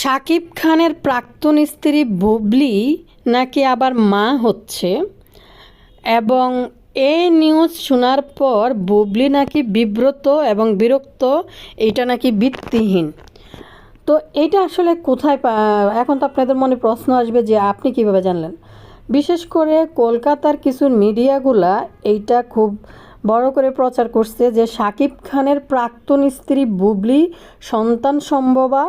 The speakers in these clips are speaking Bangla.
শাকিব খানের প্রাক্তন স্ত্রী বুবলি নাকি আবার মা হচ্ছে? এবং এই নিউজ শোনার পর বুবলি নাকি বিব্রত এবং বিরক্ত, এটা নাকি ভিত্তিহীন। তো এটা আসলে কোথায় এখন তো আপনাদের মনে প্রশ্ন আসবে যে আপনি কীভাবে জানলেন? বিশেষ করে কলকাতার কিছু মিডিয়াগুলা এইটা খুব বড় করে প্রচার করছে যে শাকিব খানের প্রাক্তন স্ত্রী বুবলি সন্তান সম্ভবা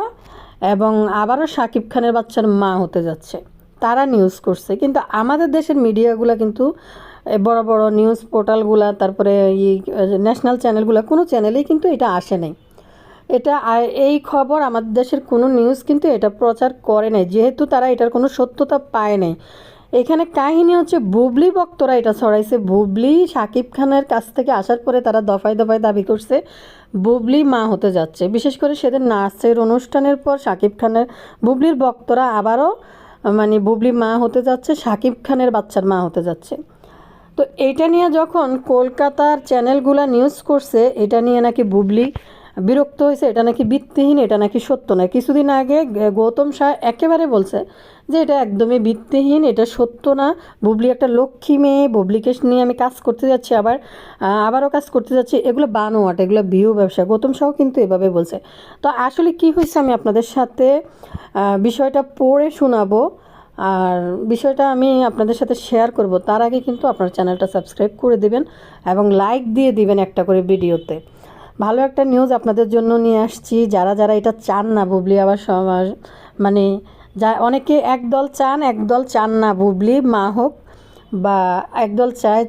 এবং আবারও শাকিব খানের বাচ্চার মা হতে যাচ্ছে। তারা নিউজ করছে। কিন্তু আমাদের দেশের মিডিয়াগুলো কিন্তু বড় বড় নিউজ পোর্টালগুলা তারপরে এই ন্যাশনাল চ্যানেলগুলো কোনো চ্যানেলেই কিন্তু এটা আসে নাই। এটা এই খবর আমাদের দেশের কোনো নিউজ কিন্তু এটা প্রচার করে নাই। যেহেতু তারা এটার কোনো সত্যতা পায় নাই। এখানে কাহিনী হচ্ছে, বুবলি ভক্তরা এটা ছড়াইছে। বুবলি শাকিব খানের কাছ থেকে আসার পরে তারা দফায় দফায় দাবি করছে বুবলি মা হতে যাচ্ছে। বিশেষ করে সেদিন নার্সের অনুষ্ঠানের পর শাকিব খানের বুবলির ভক্তরা আবারও মানে বুবলি মা হতে যাচ্ছে সাকিব খানের বাচ্চার মা হতে যাচ্ছে। তো এটা নিয়ে যখন কলকাতার চ্যানেলগুলো নিউজ করছে, এটা নিয়ে নাকি বুবলি বিরক্ত হয়েছে, এটা নাকি ভিত্তিহীন, এটা নাকি সত্য নয়। কিছুদিন আগে গৌতম শাহ একেবারে বলছে যে এটা একদমই ভিত্তিহীন, এটা সত্য না। বুবলি একটা লক্ষ্মী মেয়ে, বুবলিকে নিয়ে আমি কাজ করতে যাচ্ছি আবার আবারও কাজ করতে যাচ্ছি। এগুলো বানোয়াট, এগুলো ভিউ ব্যবসা। গৌতম শাহ কিন্তু এভাবে বলছে। তো আসলে কি হয়েছে আমি আপনাদের সাথে বিষয়টা পড়ে শোনাবো। আর বিষয়টা আমি আপনাদের সাথে শেয়ার করব। তার আগে কিন্তু আপনার চ্যানেলটা সাবস্ক্রাইব করে দিবেন এবং লাইক দিয়ে দিবেন একটা করে ভিডিওতে ভালো একটা নিউজ আপনাদের জন্য নিয়ে আসছি। যারা যারা এটা চান না বুবলি আবার সমাজ মানে যা, অনেকে একদল চান একদল চান না বুবলি, মা হোক বা একদল চায়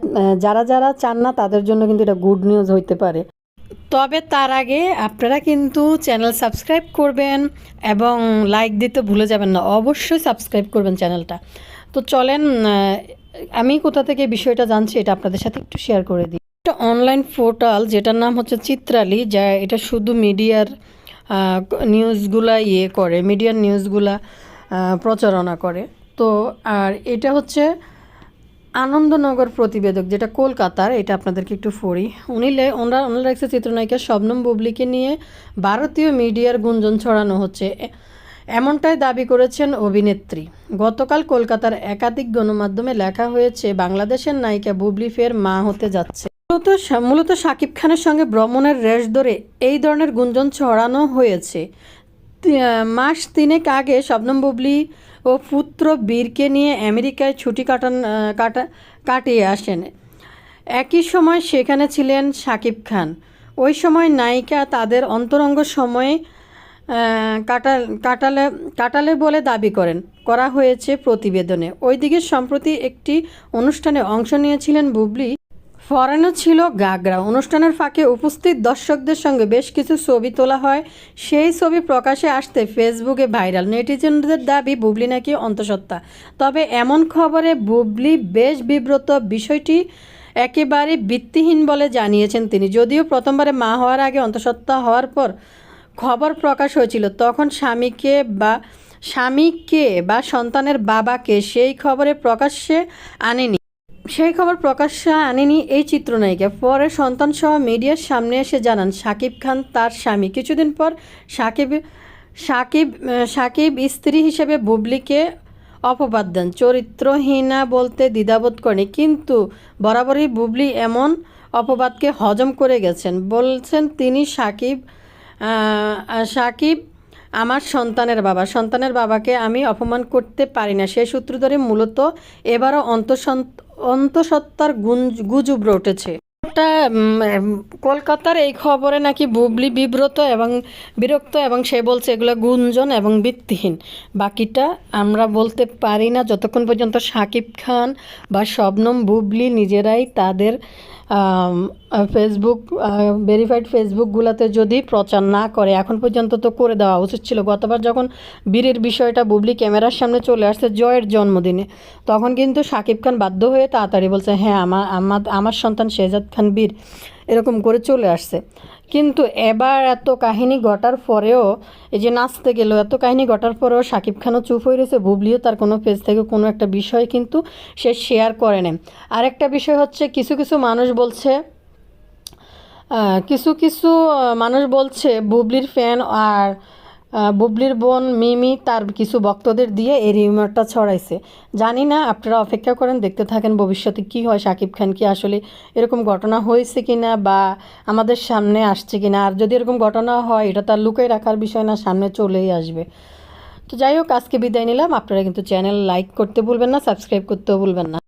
যারা যারা চান না তাদের জন্য কিন্তু এটা গুড নিউজ হইতে পারে। তবে তার আগে আপনারা কিন্তু চ্যানেল সাবস্ক্রাইব করবেন এবং লাইক দিতে ভুলে যাবেন না। অবশ্যই সাবস্ক্রাইব করবেন চ্যানেলটা তো চলেন আমি কোথা থেকে বিষয়টা জানছি এটা আপনাদের সাথে একটু শেয়ার করে দিই। একটা অনলাইন পোর্টাল যেটার নাম হচ্ছে চিত্রালি, যা এটা শুধু মিডিয়ার নিউজগুলা ইয়ে করে মিডিয়ার নিউজগুলা প্রচারণা করে। তো, আর এটা হচ্ছে আনন্দনগর প্রতিবেদক, যেটা কলকাতার, এটা আপনাদেরকে একটু ফরি উনি ওনারা ওনারা রাখছে চিত্রনায়িকা শবনম বুবলিকে নিয়ে ভারতীয় মিডিয়ার গুঞ্জন ছড়ানো হচ্ছে। এমনটাই দাবি করেছেন অভিনেত্রী। গতকাল কলকাতার একাধিক গণমাধ্যমে লেখা হয়েছে, বাংলাদেশের নায়িকা বুবলি ফের মা হতে যাচ্ছে। মূলত মূলত শাকিব খানের সঙ্গে ভ্রমণের রেশ ধরে এই ধরনের গুঞ্জন ছড়ানো হয়েছে। মাস তিনেক আগে শবনম বুবলি ও পুত্র বীরকে নিয়ে আমেরিকায় ছুটি কাটান কাটা, কাটিয়ে আসেন। একই সময় সেখানে ছিলেন শাকিব খান। ওই সময় নায়িকা তাদের অন্তরঙ্গ সময়ে কাটা কাটালে কাটালে বলে দাবি করেন, করা হয়েছে প্রতিবেদনে। ওইদিকে সম্প্রতি একটি অনুষ্ঠানে অংশ নিয়েছিলেন বুবলি। ফরেনও ছিল গাগরা। অনুষ্ঠানের ফাঁকে উপস্থিত দর্শকদের সঙ্গে বেশ কিছু ছবি তোলা হয়। সেই ছবি প্রকাশে আসতে ফেসবুকে ভাইরাল। নেটিজেনদের দাবি, বুবলি নাকি অন্তঃসত্ত্বা। তবে এমন খবরে বুবলি বেশ বিব্রত। বিষয়টি একেবারে ভিত্তিহীন বলে জানিয়েছেন তিনি। যদিও প্রথমবারে মা হওয়ার আগে অন্তঃসত্ত্বা হওয়ার পর খবর প্রকাশ হয়েছিল, তখন স্বামীকে বা স্বামীকে বা সন্তানের বাবাকে সেই খবরে প্রকাশ্যে আনেনি। সেই খবর প্রকাশ্যে আনেনি এই চিত্রনায়িকা। পরে সন্তানসহ মিডিয়ার সামনে এসে জানান, সাকিব খান তার স্বামী। কিছুদিন পর সাকিব সাকিব সাকিব স্ত্রী হিসেবে বুবলিকে অপবাদ দেন। চরিত্রহীনা বলতে দ্বিধাবোধ করেনি, কিন্তু বরাবরই বুবলি এমন অপবাদকে হজম করে গেছেন। বলছেন, তিনি সাকিব সাকিব আমার সন্তানের বাবা। সন্তানের বাবাকে আমি অপমান করতে পারি না। সেই সূত্র ধরে মূলত এবারও অন্তঃসন্ত অন্তঃসত্ত্বার গুঞ্জ গুজব রটেছে কলকাতার এই খবরে নাকি বুবলি বিব্রত এবং বিরক্ত এবং সে বলছে এগুলো গুঞ্জন এবং ভিত্তিহীন। বাকিটা আমরা বলতে পারি না। যতক্ষণ পর্যন্ত সাকিব খান বা শবনম বুবলি নিজেরাই তাদের ফেসবুক ভেরিফাইড ফেসবুকগুলোতে যদি প্রচার না করে, এখন পর্যন্ত তো করে দেওয়া উচিত ছিল। গতবার যখন বীরের বিষয়টা বুবলি ক্যামেরার সামনে চলে আসছে জয়ের জন্মদিনে, তখন কিন্তু সাকিব খান বাধ্য হয়ে তাড়াতাড়ি বলছে হ্যাঁ আমার আমার আমার সন্তান শেহজাদ খান বীর এরকম করে চলে আসছে। কিন্তু এবার এত কাহিনী ঘটার পরেও এই যে নাচতে গেল এত কাহিনী ঘটার পরেও সাকিব খানও চুপ হয়ে রয়েছে। বুবলিও তার কোনো পেজ থেকে কোনো একটা বিষয় কিন্তু সে শেয়ার করে নেন আরেকটা বিষয় হচ্ছে, কিছু কিছু মানুষ বলছে কিছু কিছু মানুষ বলছে, বুবলির ফ্যান আর বুবলির বোন মিমি তার কিছু ভক্তদের দিয়ে এই রিউমারটা ছড়াইছে। জানি না, আপনারা অপেক্ষা করেন, দেখতে থাকেন ভবিষ্যতে কি হয় শাকিব খান কি আসলে এরকম ঘটনা হয়েছে কিনা বা আমাদের সামনে আসছে কিনা। আর যদি এরকম ঘটনা হয়, এটা তার লুকাই রাখার বিষয় না, সামনে চলেই আসবে। তো যাই হোক, আজকে বিদায় নিলাম। আপনারা কিন্তু চ্যানেল লাইক করতে ভুলবেন না সাবস্ক্রাইব করতেও ভুলবেন না।